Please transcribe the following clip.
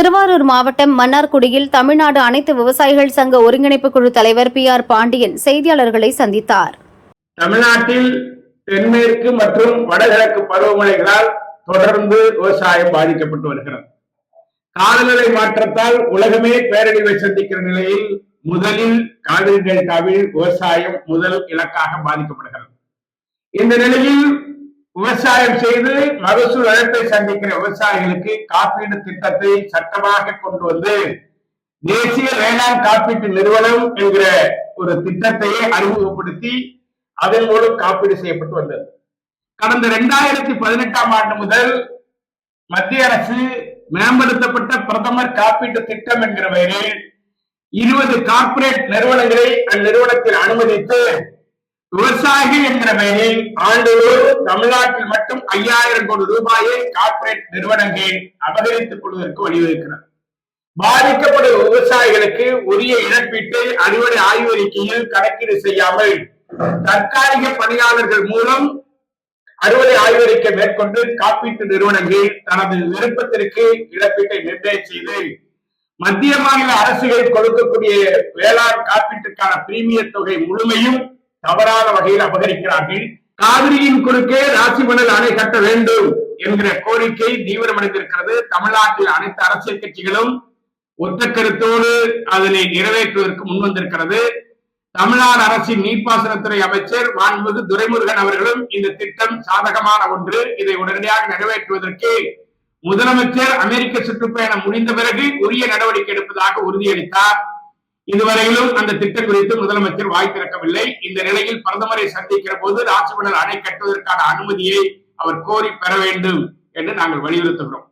திருவாரூர் மாவட்டம் மன்னார்குடியில் தமிழ்நாடு அனைத்து விவசாயிகள் சங்க ஒருங்கிணைப்பு குழு தலைவர் பி ஆர் பாண்டியன் செய்தியாளர்களை சந்தித்தார். தமிழ்நாட்டில் தென்மேற்கு மற்றும் வடகிழக்கு பருவமழைகளால் தொடர்ந்து விவசாயம் பாதிக்கப்பட்டு வருகிறது. காலநிலை மாற்றத்தால் உலகமே பேரழிவை சந்திக்கிற நிலையில் முதலில் காவிரி டெல்டாவில் விவசாயம் முதல் இலக்காக பாதிக்கப்படுகிறது. இந்த நிலையில் விவசாயம் செய்து மகசூல் இழப்பை சந்திக்கிற விவசாயிகளுக்கு காப்பீடு திட்டத்தை சட்டமாக கொண்டு வந்து தேசிய வேளாண் காப்பீட்டு நிறுவனம் என்கிற ஒரு திட்டத்தையே அறிமுகப்படுத்தி அதன் மூலம் காப்பீடு செய்யப்பட்டு வந்தது. கடந்த இரண்டாயிரத்தி பதினெட்டாம் ஆண்டு முதல் மத்திய அரசு மேம்படுத்தப்பட்ட பிரதமர் காப்பீட்டு திட்டம் என்கிற பெயரில் இருபது கார்ப்பரேட் நிறுவனங்களை அந்நிறுவனத்தில் அனுமதித்து விவசாயிகள் என்கிற பெயரில் ஆண்டுதோறும் தமிழ்நாட்டில் மட்டும் ஐயாயிரம் கோடி ரூபாயை கார்ப்பரேட் நிறுவனங்கள் அபகரித்துக் கொள்வதற்கு வழிவகுக்கிறது. பாதிக்கப்படும் விவசாயிகளுக்கு உரிய இழப்பீட்டை அறுவடை ஆய்வறிக்கையில் கணக்கீடு செய்யாமல் தற்காலிக பணியாளர்கள் மூலம் அறுவடை ஆய்வறிக்கை மேற்கொண்டு காப்பீட்டு நிறுவனங்கள் தனது விருப்பத்திற்கு இழப்பீட்டை நிர்ணயம் செய்து மத்திய மாநில அரசுகள் கொடுக்கக்கூடிய வேளாண் காப்பீட்டுக்கான பிரீமிய தொகை முழுமையும் தவறான வகையில் அபகரிக்கிறார்கள். காவிரியின் குறுக்கே ராசிமணல் அணை கட்ட வேண்டும் என்கிற கோரிக்கை தீவிரமடைந்திருக்கிறது தமிழ்நாட்டில் அனைத்து அரசியல் கட்சிகளும் ஒத்த கருத்தோடு அதனை நிறைவேற்றுவதற்கு முன்வந்திருக்கிறது தமிழ்நாடு அரசின் நீர்ப்பாசனத்துறை அமைச்சர் மாண்புமிகு துரைமுருகன் அவர்களும் இந்த திட்டம் சாதகமான ஒன்று. இதை உடனடியாக நிறைவேற்றுவதற்கு முதலமைச்சர் அமெரிக்க சுற்றுப்பயணம் முடிந்த பிறகு உரிய நடவடிக்கை எடுப்பதாக உறுதியளித்தார். இதுவரையிலும் அந்த திட்டம் குறித்து முதலமைச்சர் வாய் திறக்கவில்லை. இந்த நிலையில் பிரதமரை சந்திக்கிற போது ராஜமணல் அணை கட்டுவதற்கான அனுமதியை அவர் கோரி பெற வேண்டும் என்று நாங்கள் வலியுறுத்துகிறோம்.